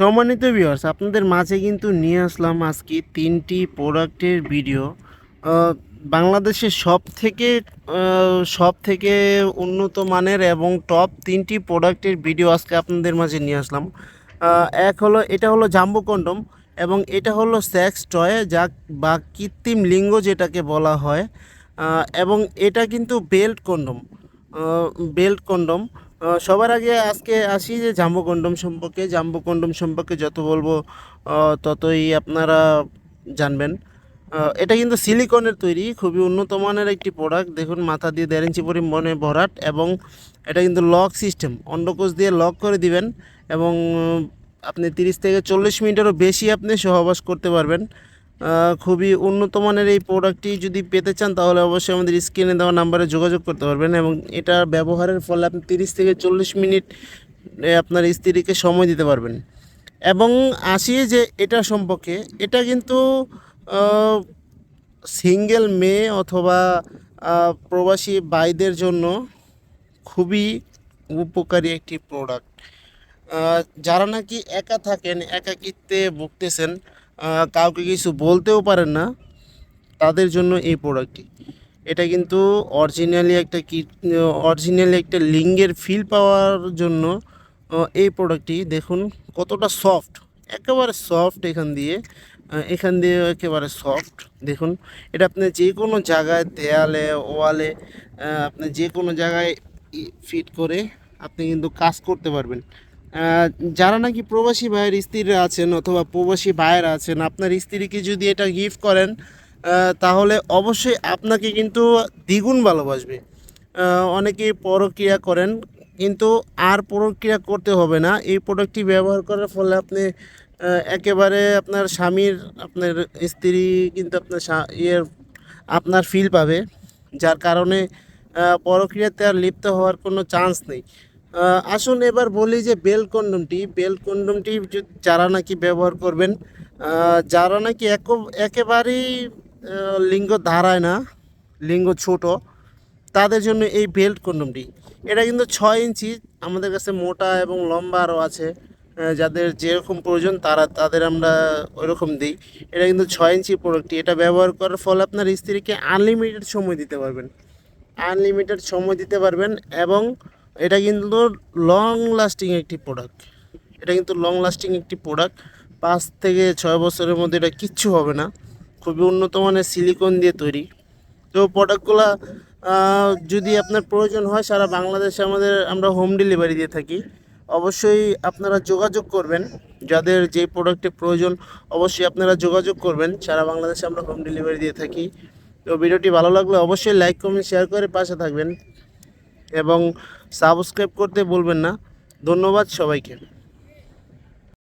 সম্মানিত ভিউয়ার্স আপনাদের মাঝে কিন্তু নিয়ে আসলাম আজকে তিনটি প্রোডাক্টের ভিডিও বাংলাদেশের সব থেকে সব থেকে উন্নত মানের এবং টপ তিনটি প্রোডাক্টের ভিডিও আজকে আপনাদের মাঝে নিয়ে আসলাম। এক হলো, এটা হলো জাম্বো কন্ডম এবং এটা হলো সেক্স টয় যা, বা কৃত্রিম লিঙ্গ যেটাকে বলা হয়। এবং এটা কিন্তু বেল্ট কন্ডম। Belt condom. সবার আগে আজকে আসি যে জাম্বো কন্ডম সম্পর্কে। জাম্বো কন্ডম সম্পর্কে যত বলব ততই আপনারা জানবেন। এটা কিন্তু সিলিকনের তৈরি, খুবই উন্নত মানের একটি প্রোডাক্ট দেখুন, মাথা দিয়ে দেড় ইঞ্চি পরিমাণে ভরাট এবং এটা কিন্তু লক সিস্টেম অন্ডকোষ দিয়ে লক করে দিবেন এবং আপনি তিরিশ থেকে চল্লিশ মিনিটেরও বেশি আপনি সহবাস করতে পারবেন। খুবই উন্নত মানের এই প্রোডাক্টটি যদি পেতে চান, তাহলে অবশ্যই আমাদের স্ক্রিনে দেওয়া নাম্বারে যোগাযোগ করতে পারবেন এবং এটা ব্যবহারের ফলে আপনি তিরিশ থেকে চল্লিশ মিনিট আপনার স্ত্রীকে সময় দিতে পারবেন। এবং আসি যে এটা সম্পর্কে, এটা কিন্তু সিঙ্গেল মেয়ে অথবা প্রবাসী ভাইদের জন্য খুবই উপকারী একটি প্রোডাক্ট যারা নাকি একা থাকেন, একাকিত্বে ভুগতেছেন কাউকে কিছু বলতেও পারেন না, তাদের জন্য এই প্রোডাক্টটি এটা কিন্তু অরিজিনালি একটা কি অরিজিনালি একটা লিঙ্গের ফিল পাওয়ার জন্য এই প্রোডাক্টটি দেখুন কতটা সফট একেবারে সফট এখান দিয়ে এখান দিয়ে একেবারে সফট দেখুন। এটা আপনি যে কোনো জায়গায় দেয়ালে, ওয়ালে আপনি যে কোনো জায়গায় ফিট করে আপনি কিন্তু কাজ করতে পারবেন। যারা নাকি প্রবাসী ভাইয়ের স্ত্রীরা আছেন অথবা প্রবাসী ভাইয়েরা আছেন আপনার স্ত্রীকে যদি এটা গিফট করেন তাহলে অবশ্যই আপনাকে কিন্তু দ্বিগুণ ভালোবাসবে। আহ, অনেকেই পরক্রিয়া করেন কিন্তু আর পরক্রিয়া করতে হবে না। এই প্রোডাক্টটি ব্যবহার করার ফলে আপনি একেবারে আপনার স্বামীর আপনার স্ত্রী কিন্তু আপনার ইয়ের আপনার ফিল পাবে যার কারণে পরক্রিয়াতে আর লিপ্ত হওয়ার কোনো চান্স নেই। আসুন এবার বলি যে বেল কন্ডমটি বেল কন্ডমটি যারা নাকি ব্যবহার করবেন যারা নাকি এক- একেবারেই লিঙ্গ ধারায় না, লিঙ্গ ছোট, তাদের জন্য এই বেল্ট কন্ডমটি। এটা কিন্তু ছয় ইঞ্চি, আমাদের কাছে মোটা এবং লম্বা আরও আছে যাদের যেরকম প্রয়োজন তারা, তাদের আমরা ওইরকম দিই। এটা কিন্তু ছয় ইঞ্চি প্রোডাক্টটি, এটা ব্যবহার করার ফলে আপনার স্ত্রীকে আনলিমিটেড সময় দিতে পারবেন। আনলিমিটেড সময় দিতে পারবেন এবং এটা কিন্তু লং লাস্টিং একটি প্রোডাক্ট এটা কিন্তু লং লাস্টিং একটি প্রোডাক্ট পাঁচ থেকে ছয় বছরের মধ্যে এটা কিচ্ছু হবে না। খুবই উন্নত মানের সিলিকন দিয়ে তৈরি। তো প্রোডাক্টগুলো যদি আপনার প্রয়োজন হয়, সারা বাংলাদেশে আমাদের আমরা হোম ডেলিভারি দিয়ে থাকি। অবশ্যই আপনারা যোগাযোগ করবেন। যাদের যে প্রোডাক্টের প্রয়োজন, অবশ্যই আপনারা যোগাযোগ করবেন। সারা বাংলাদেশে আমরা হোম ডেলিভারি দিয়ে থাকি। তো ভিডিওটি ভালো লাগলে অবশ্যই লাইক কমেন্ট শেয়ার করে পাশে থাকবেন। এবং সাবস্ক্রাইব করতে বলবেন না। ধন্যবাদ সবাইকে।